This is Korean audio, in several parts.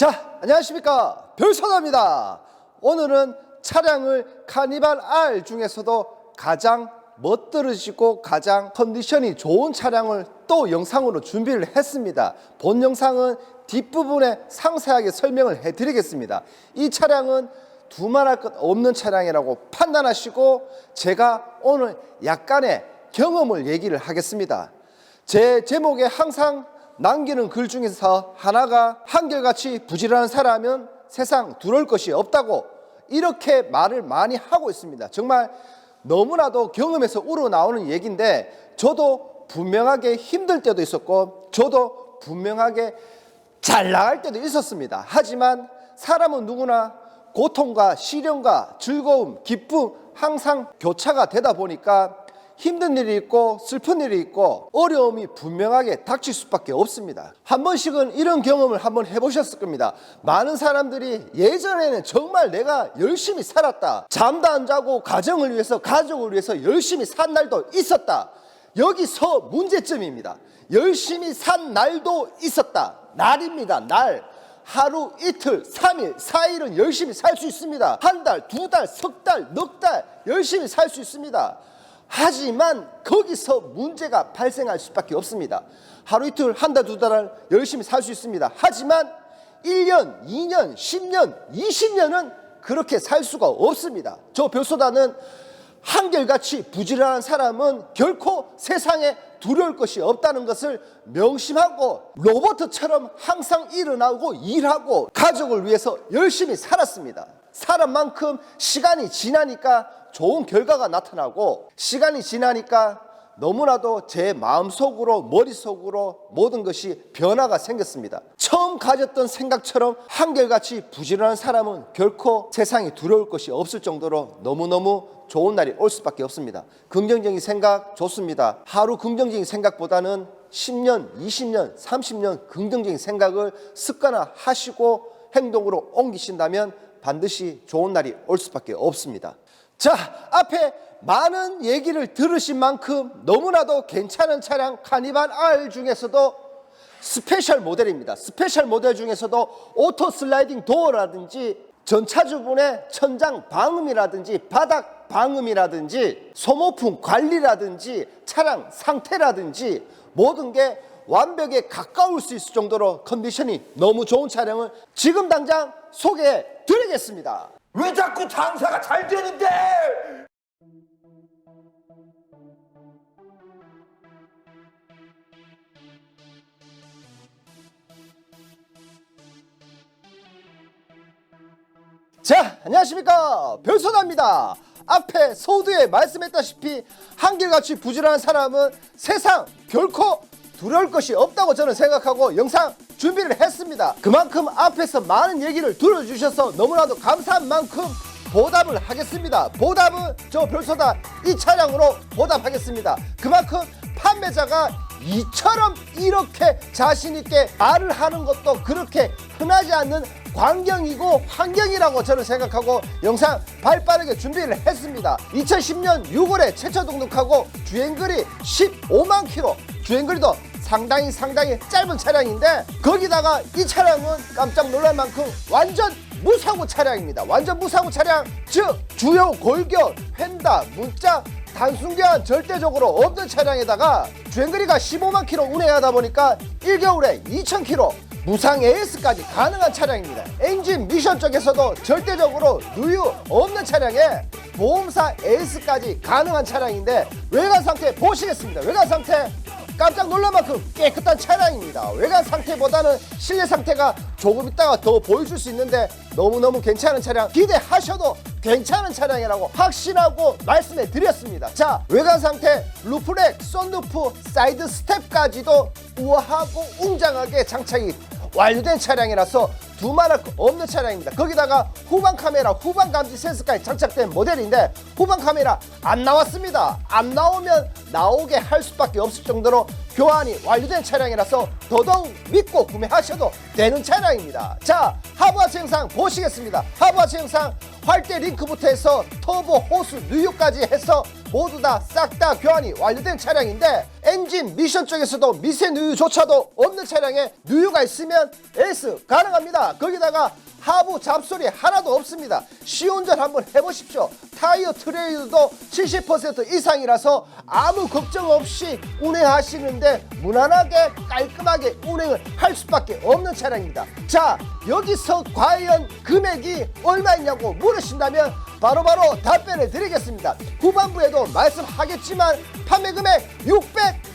자, 안녕하십니까. 별소다입니다. 오늘은 차량을 카니발 R 중에서도 가장 멋들어지고 가장 컨디션이 좋은 차량을 또 영상으로 준비를 했습니다. 본 영상은 뒷부분에 상세하게 설명을 해드리겠습니다. 이 차량은 두말할 것 없는 차량이라고 판단하시고 제가 오늘 약간의 경험을 얘기를 하겠습니다. 제 제목에 항상 남기는 글 중에서 하나가 한결같이 부지런한 사람은 세상 두려울 것이 없다고 이렇게 말을 많이 하고 있습니다. 정말 너무나도 경험에서 우러나오는 얘기인데 저도 분명하게 힘들 때도 있었고 저도 분명하게 잘 나갈 때도 있었습니다. 하지만 사람은 누구나 고통과 시련과 즐거움, 기쁨 항상 교차가 되다 보니까 힘든 일이 있고 슬픈 일이 있고 어려움이 분명하게 닥칠 수밖에 없습니다. 한 번씩은 이런 경험을 한번 해보셨을 겁니다. 많은 사람들이 예전에는 정말 내가 열심히 살았다. 잠도 안 자고 가정을 위해서 가족을 위해서 열심히 산 날도 있었다. 여기서 문제점입니다. 열심히 산 날도 있었다. 날입니다. 날. 하루, 이틀, 삼일사일은 열심히 살 수 있습니다. 한 달, 두 달, 석 달, 넉 달 열심히 살 수 있습니다. 하지만 거기서 문제가 발생할 수밖에 없습니다. 하루 이틀, 한 달, 두 달을 열심히 살 수 있습니다. 하지만 1년, 2년, 10년, 20년은 그렇게 살 수가 없습니다. 저 별소다는 한결같이 부지런한 사람은 결코 세상에 두려울 것이 없다는 것을 명심하고 로버트처럼 항상 일어나고 일하고 가족을 위해서 열심히 살았습니다. 사람만큼 시간이 지나니까 좋은 결과가 나타나고 시간이 지나니까 너무나도 제 마음속으로 머릿속으로 모든 것이 변화가 생겼습니다. 처음 가졌던 생각처럼 한결같이 부지런한 사람은 결코 세상이 두려울 것이 없을 정도로 너무너무 좋은 날이 올 수밖에 없습니다. 긍정적인 생각 좋습니다. 하루 긍정적인 생각보다는 10년, 20년, 30년 긍정적인 생각을 습관화 하시고 행동으로 옮기신다면 반드시 좋은 날이 올 수밖에 없습니다. 자, 앞에 많은 얘기를 들으신 만큼 너무나도 괜찮은 차량 카니발 R 중에서도 스페셜 모델입니다. 스페셜 모델 중에서도 오토 슬라이딩 도어라든지 전차주분의 천장 방음이라든지 바닥 방음이라든지 소모품 관리라든지 차량 상태라든지 모든 게 완벽에 가까울 수 있을 정도로 컨디션이 너무 좋은 차량을 지금 당장 소개해 드리겠습니다. 왜 자꾸 장사가 잘 되는데? 자, 안녕하십니까. 별소다입니다. 앞에 소두에 말씀했다시피 한결같이 부지런한 사람은 세상 결코 두려울 것이 없다고 저는 생각하고 영상 준비를 했습니다. 그만큼 앞에서 많은 얘기를 들어주셔서 너무나도 감사한 만큼 보답을 하겠습니다. 보답은 저 별소다 이 차량으로 보답하겠습니다. 그만큼 판매자가 이처럼 이렇게 자신있게 말을 하는 것도 그렇게 흔하지 않는 광경이고 환경이라고 저는 생각하고 영상 발 빠르게 준비를 했습니다. 2010년 6월에 최초 등록하고 주행거리 15만 킬로 주행거리도 상당히 상당히 짧은 차량인데 거기다가 이 차량은 깜짝 놀랄 만큼 완전 무사고 차량입니다. 완전 무사고 차량 즉 주요 골격, 휀다, 문자 단순 교환 절대적으로 없는 차량에다가 주행거리가 15만 킬로 운행하다 보니까 1개월에 2천 킬로 무상 AS까지 가능한 차량입니다. 엔진 미션 쪽에서도 절대적으로 누유 없는 차량에 보험사 AS까지 가능한 차량인데 외관 상태 보시겠습니다. 외관 상태 깜짝 놀랄 만큼 깨끗한 차량입니다. 외관 상태보다는 실내 상태가 조금 있다가 더 보여줄 수 있는데 너무너무 괜찮은 차량 기대하셔도 괜찮은 차량이라고 확신하고 말씀해 드렸습니다. 자, 외관 상태, 루프렉, 썬루프, 사이드 스텝까지도 우아하고 웅장하게 장착이 완료된 차량이라서 두말할 거 없는 차량입니다. 거기다가 후방 카메라, 후방 감지 센서까지 장착된 모델인데 후방 카메라 안 나왔습니다. 안 나오면 나오게 할 수밖에 없을 정도로 교환이 완료된 차량이라서 더더욱 믿고 구매하셔도 되는 차량입니다. 자, 하부하체 영상 보시겠습니다. 하부하체 영상 활대 링크부터 해서 터보 호스 누유까지 해서 모두 다 싹 다 교환이 완료된 차량인데 엔진 미션 쪽에서도 미세 누유조차도 없는 차량에 누유가 있으면 S 가능합니다. 거기다가 하부 잡소리 하나도 없습니다. 시운전 한번 해보십시오. 타이어 트레일도 70% 이상이라서 아무 걱정 없이 운행하시는데 무난하게 깔끔하게 운행을 할 수밖에 없는 차량입니다. 자 여기서 과연 금액이 얼마있냐고 물으신다면 바로바로 답변을 드리겠습니다. 후반부에도 말씀하겠지만 판매 금액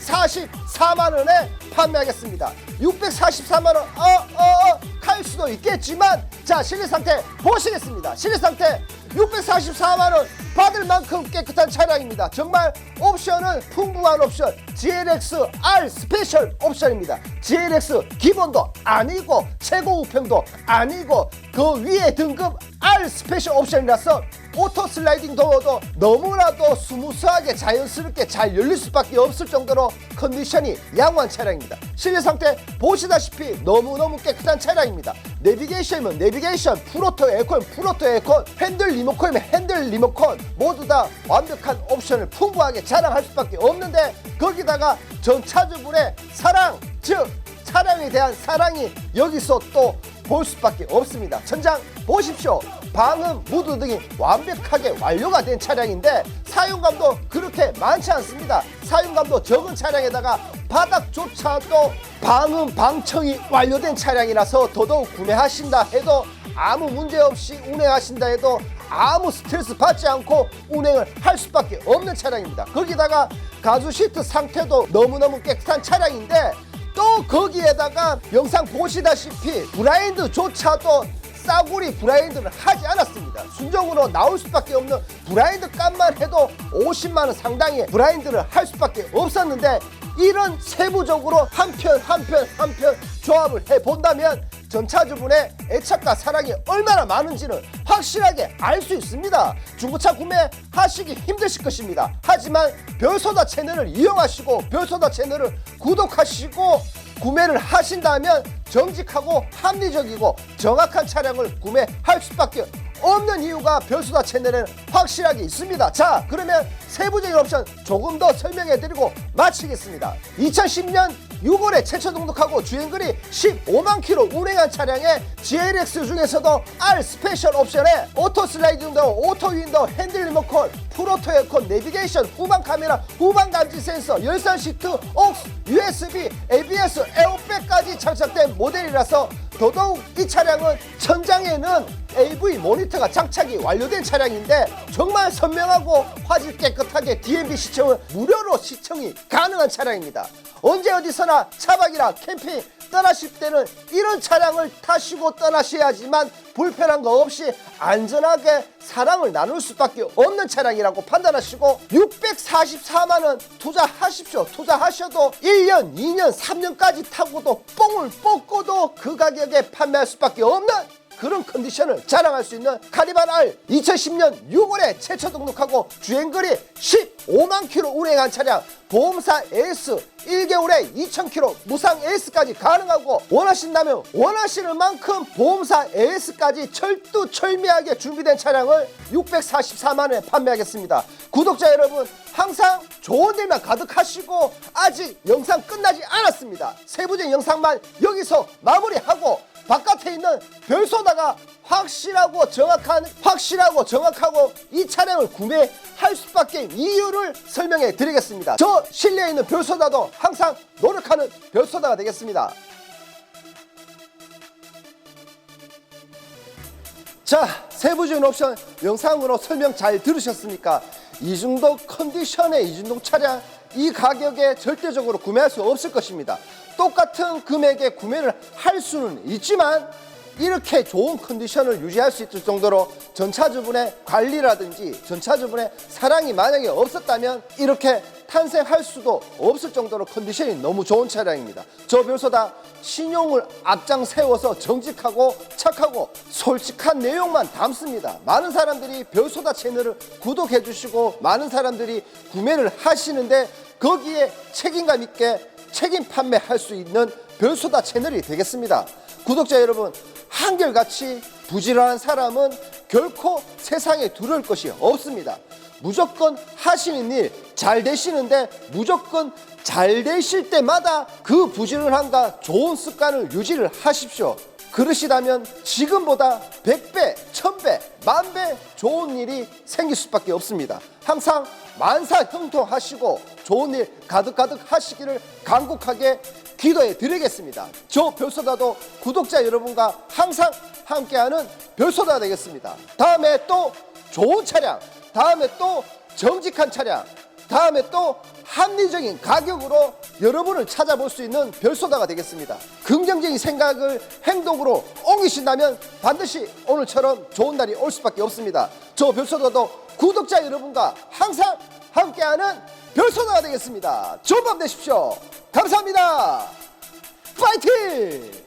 644만 원에 판매하겠습니다. 644만 원, 어, 어, 어, 갈 수도 있겠지만, 자, 실내 상태 보시겠습니다. 실내 상태 644만 원 받을 만큼 깨끗한 차량입니다. 정말 옵션은 풍부한 옵션. GLX R 스페셜 옵션입니다. GLX 기본도 아니고 최고 우평도 아니고 그 위에 등급 R 스페셜 옵션이라서 오토 슬라이딩 도어도 너무나도 스무스하게 자연스럽게 잘 열릴 수밖에 없을 정도로 컨디션이 양호한 차량입니다. 실내 상태 보시다시피 너무너무 깨끗한 차량입니다. 내비게이션이면 내비게이션, 프로토 에어컨, 프로토 에어컨, 핸들 리모컨이면 핸들 리모컨 모두 다 완벽한 옵션을 풍부하게 자랑할 수밖에 없는데 거기다가 전차주분의 사랑, 즉 차량에 대한 사랑이 여기서 또 볼 수밖에 없습니다. 천장 보십시오. 방음, 무드 등이 완벽하게 완료가 된 차량인데 사용감도 그렇게 많지 않습니다. 사용감도 적은 차량에다가 바닥조차도 방음, 방청이 완료된 차량이라서 더더욱 구매하신다 해도 아무 문제 없이 운행하신다 해도 아무 스트레스 받지 않고 운행을 할 수밖에 없는 차량입니다. 거기다가 가죽 시트 상태도 너무너무 깨끗한 차량인데 또 거기에다가 영상 보시다시피 브라인드조차도 싸구리 브라인드를 하지 않았습니다. 순정으로 나올 수밖에 없는 브라인드 값만 해도 50만 원 상당의 브라인드를 할 수밖에 없었는데 이런 세부적으로 한 편 한 편 한 편 조합을 해 본다면 전차주분의 애착과 사랑이 얼마나 많은지는 확실하게 알 수 있습니다. 중고차 구매하시기 힘드실 것입니다. 하지만 별소다 채널을 이용하시고 별소다 채널을 구독하시고 구매를 하신다면 정직하고 합리적이고 정확한 차량을 구매할 수밖에 없는 이유가 별수다 채널에는 확실하게 있습니다. 자, 그러면 세부적인 옵션 조금 더 설명해 드리고 마치겠습니다. 2010년 6월에 최초 등록하고 주행거리 15만 킬로 운행한 차량의 GLX 중에서도 R 스페셜 옵션에 오토 슬라이딩 도어, 오토 윈도우, 핸들 리모컨, 프로토 에어컨, 내비게이션, 후방 카메라, 후방 감지 센서, 열선 시트, 옥스, USB, ABS, 에어백까지 장착된 모델이라서 더더욱 이 차량은 천장에는 AV 모니터가 장착이 완료된 차량인데 정말 선명하고 화질 깨끗하게 DMB 시청은 무료로 시청이 가능한 차량입니다. 언제 어디서나 차박이나 캠핑 떠나실 때는 이런 차량을 타시고 떠나셔야지만 불편한 거 없이 안전하게 사랑을 나눌 수밖에 없는 차량이라고 판단하시고 644만 원 투자하십시오. 투자하셔도 1년, 2년, 3년까지 타고도 뽕을 뽑고도 그 가격에 판매할 수밖에 없는 그런 컨디션을 자랑할 수 있는 카니발 R 2010년 6월에 최초 등록하고 주행거리 15만 킬로 운행한 차량 보험사 AS 1개월에 2,000km 무상 AS까지 가능하고 원하신다면 원하시는 만큼 보험사 AS까지 철두 철미하게 준비된 차량을 644만 원에 판매하겠습니다. 구독자 여러분 항상 좋은 일만 가득하시고 아직 영상 끝나지 않았습니다. 세부적인 영상만 여기서 마무리하고 바깥에 있는 별소다가 확실하고 정확한 확실하고 정확하고 이 차량을 구매할 수밖에 이유를 설명해 드리겠습니다. 저 실내에 있는 별소다도 항상 노력하는 별소다가 되겠습니다. 자, 세부적인 옵션 영상으로 설명 잘 들으셨습니까? 이 정도 컨디션의 이 정도 차량 이 가격에 절대적으로 구매할 수 없을 것입니다. 똑같은 금액에 구매를 할 수는 있지만 이렇게 좋은 컨디션을 유지할 수 있을 정도로 전차주분의 관리라든지 전차주분의 사랑이 만약에 없었다면 이렇게 탄생할 수도 없을 정도로 컨디션이 너무 좋은 차량입니다. 저 별소다 신용을 앞장 세워서 정직하고 착하고 솔직한 내용만 담습니다. 많은 사람들이 별소다 채널을 구독해 주시고 많은 사람들이 구매를 하시는데 거기에 책임감 있게 책임 판매할 수 있는 별소다 채널이 되겠습니다. 구독자 여러분, 한결같이 부지런한 사람은 결코 세상에 두려울 것이 없습니다. 무조건 하시는 일 잘 되시는데 무조건 잘 되실 때마다 그 부지런함과 좋은 습관을 유지를 하십시오. 그러시다면 지금보다 100배, 1000배, 만배 좋은 일이 생길 수밖에 없습니다. 항상 만사 형통하시고 좋은 일 가득가득 하시기를 간곡하게 기도해 드리겠습니다. 저 별소다도 구독자 여러분과 항상 함께하는 별소다 되겠습니다. 다음에 또 좋은 차량, 다음에 또 정직한 차량, 다음에 또 합리적인 가격으로 여러분을 찾아볼 수 있는 별소다가 되겠습니다. 긍정적인 생각을 행동으로 옮기신다면 반드시 오늘처럼 좋은 날이 올 수밖에 없습니다. 저 별소다도 구독자 여러분과 항상 함께하는 별소다가 되겠습니다. 좋은 밤 되십시오. 감사합니다. 파이팅!